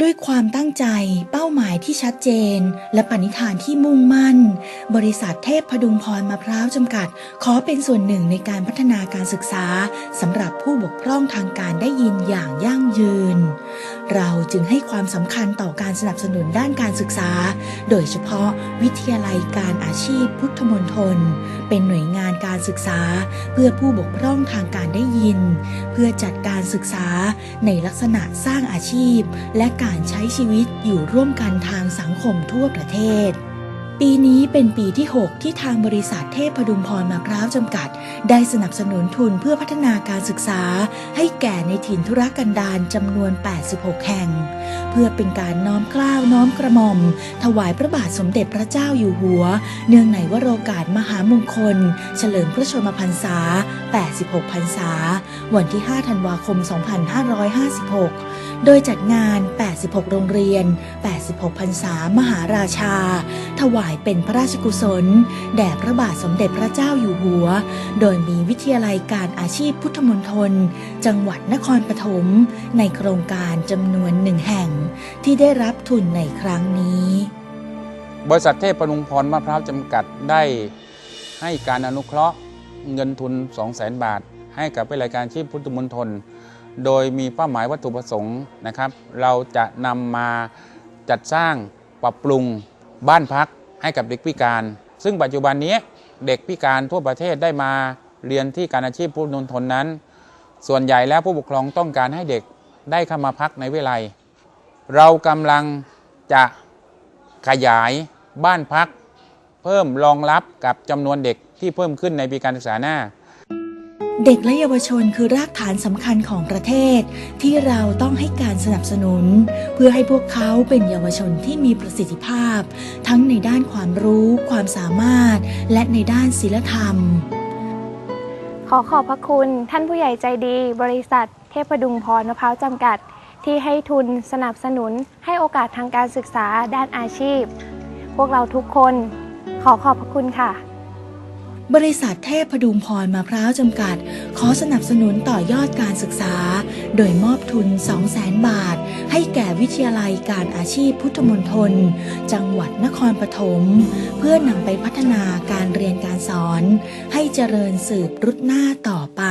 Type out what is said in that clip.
ด้วยความตั้งใจเป้าหมายที่ชัดเจน และปณิธานที่มุ่งมั่น บริษัทเทพพดุงพรมะพร้าวจำกัด ขอเป็นส่วนหนึ่งในการพัฒนาการศึกษาสำหรับผู้บกพร่องทางการได้ยินอย่างยั่งยืน เราจึงให้ความสำคัญต่อการสนับสนุนด้านการศึกษา โดยเฉพาะวิทยาลัยการอาชีพพุทธมนตรเป็นหน่วยงานการศึกษา เพื่อผู้บกพร่องทางการได้ยิน เพื่อจัดการศึกษาในลักษณะสร้างอาชีพ และการใช้ชีวิตอยู่ร่วมกันทางสังคมทั่วประเทศ ปีนี้เป็นปีที่ 6 ที่ทางบริษัทเทพพดุงพรมะพร้าวจำกัด ได้สนับสนุนทุนเพื่อพัฒนาการศึกษา ให้แก่ในถิ่นธุรกันดารจำนวน 86 แห่ง เพื่อเป็นการน้อมเกล้าวน้อมกระหม่อม ถวายพระบาทสมเด็จพระเจ้าอยู่หัว เนื่องในวโรกาสมหามงคล เฉลิมพระชนมพรรษา 86 พรรษา วันที่ 5 ธันวาคม 2556 โดยจัดงาน 86 โรงเรียน 86 พรรษามหาราชา ถวายเป็นพระราชกุศล แด่พระบาทสมเด็จพระเจ้าอยู่หัว โดยมีวิทยาลัยการอาชีพพุทธมณฑลจังหวัดนครปฐมในโครงการจำนวนหนึ่งแห่ง ที่ได้รับทุนในครั้งนี้ บริษัทเทพปนุงพรมะพร้าวจำกัดได้ให้การอนุเคราะห์เงินทุน 200,000 บาท ให้กับวิทยาลัยการอาชีพพุทธมณฑลโดยมีเป้าหมายวัตถุประสงค์นะครับ เราจะนำมาจัดสร้างปรับปรุงบ้านพัก ให้กับเด็กพิการ ซึ่งปัจจุบันนี้เด็กพิการทั่วประเทศได้มาเรียนที่การอาชีพพูดนุนทนนั้น ส่วนใหญ่แล้วผู้ปกครองต้องการให้เด็กได้เข้ามาพักในวิทยาลัยเรากำลังจะขยายบ้านพัก เพิ่มรองรับกับจำนวนเด็กที่เพิ่มขึ้นในปีการศึกษาหน้า เด็กและเยาวชนคือรากฐานสำคัญของประเทศ ที่เราต้องให้การสนับสนุน เพื่อให้พวกเขาเป็นเยาวชนที่มีประสิทธิภาพ ทั้งในด้านความรู้ ความสามารถ และในด้านศิลธรรม ขอขอบพระคุณท่านผู้ใหญ่ใจดี บริษัท เทพดุงพรมะพร้าวจำกัด ที่ให้ทุนสนับสนุน ให้โอกาสทางการศึกษาด้านอาชีพ พวกเราทุกคน ขอขอบพระคุณค่ะ บริษัทเทพพดุงพรมะพร้าวจำกัด ขอสนับสนุนต่อยอดการศึกษา โดยมอบทุน 200,000 บาท ให้แก่วิทยาลัยการอาชีพพุทธมนทน จังหวัดนครปฐม เพื่อนำไปพัฒนาการเรียนการสอน ให้เจริญสืบรุดหน้าต่อไป